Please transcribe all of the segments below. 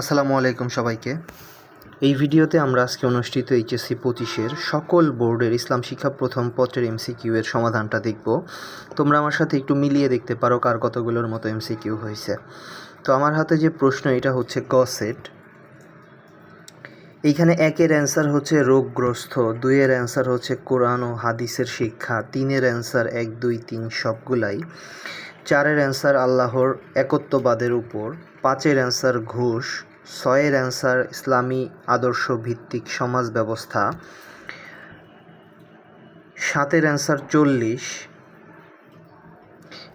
আসসালামু আলাইকুম সবাইকে। এই ভিডিওতে আমরা আজকে অনুষ্ঠিত এইচএসসি পঁচিশের সকল বোর্ডের ইসলাম শিক্ষা প্রথম পত্রের এমসিকিউ এর সমাধানটা দেখব। তোমরা আমার সাথে একটু মিলিয়ে দেখতে পারো কার কতগুলোর মতো এমসিকিউ হয়েছে। তো আমার হাতে যে প্রশ্ন, এটা হচ্ছে ক সেট। এইখানে একের অ্যান্সার হচ্ছে রোগগ্রস্ত, দুইয়ের অ্যান্সার হচ্ছে কোরআন ও হাদিসের শিক্ষা, তিনের অ্যান্সার এক, দুই, তিন সবগুলাই। চারের অ্যান্সার আল্লাহর একত্ববাদের উপর, পাঁচের অ্যান্সার ঘুষ ছয়ের অ্যান্সার, ইসলামী আদর্শ ভিত্তিক সমাজ ব্যবস্থা। সাতের অ্যান্সার, চল্লিশ।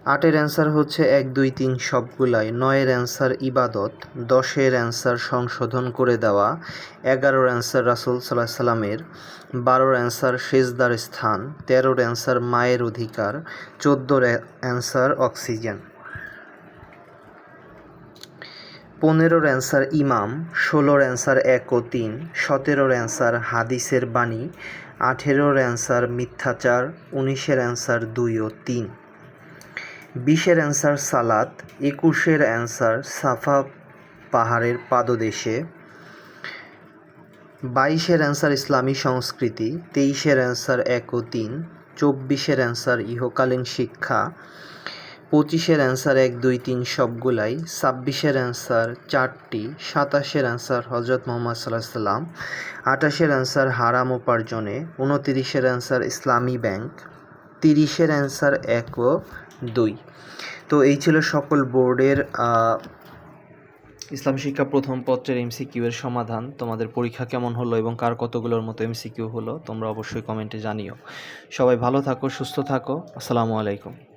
আটের অ্যান্সার হচ্ছে এক, দুই, তিন সবগুলাই। নয়ের অ্যান্সার, ইবাদত। দশের অ্যান্সার, সংশোধন করে দেওয়া। এগারোর অ্যান্সার, রাসুল সাল্লাহ সাল্লামের। বারোর অ্যান্সার, সেজদার স্থান। তেরোর অ্যান্সার, মায়ের অধিকার। চোদ্দোর অ্যান্সার, অক্সিজেন। পনেরোর অ্যান্সার ইমাম, ষোলোর অ্যান্সার এক ও তিন, সতেরোর অ্যান্সার হাদিসের বাণী, আঠেরোর অ্যান্সার মিথ্যাচার, উনিশের অ্যান্সার দুই ও তিন। বিশের অ্যান্সার সালাত, একুশের অ্যান্সার সাফা পাহাড়ের পাদদেশে। বাইশের অ্যান্সার ইসলামী সংস্কৃতি, তেইশের অ্যান্সার এক ও তিন, চব্বিশের অ্যান্সার ইহকালীন শিক্ষা পঁচিশের অ্যান্সার এক, দুই, তিন সবগুলাই, ছাব্বিশের অ্যান্সার চারটি, সাতাশের অ্যান্সার হজরত মোহাম্মদ সাল্লাহ সাল্লাম, আঠাশের অ্যান্সার হারাম উপার্জনে, উনতিরিশের অ্যান্সার ইসলামী ব্যাংক তিরিশের অ্যান্সার এক ও দুই। তো এই ছিল সকল বোর্ডের ইসলাম শিক্ষা প্রথম পত্রের এমসিকিউ এর সমাধান। তোমাদের পরীক্ষা কেমন হলো এবং কার কতগুলোর মতো এমসিকিউ হলো, তোমরা অবশ্যই কমেন্টে জানিও। সবাই ভালো থাকো, সুস্থ থাকো। আসসালামু আলাইকুম।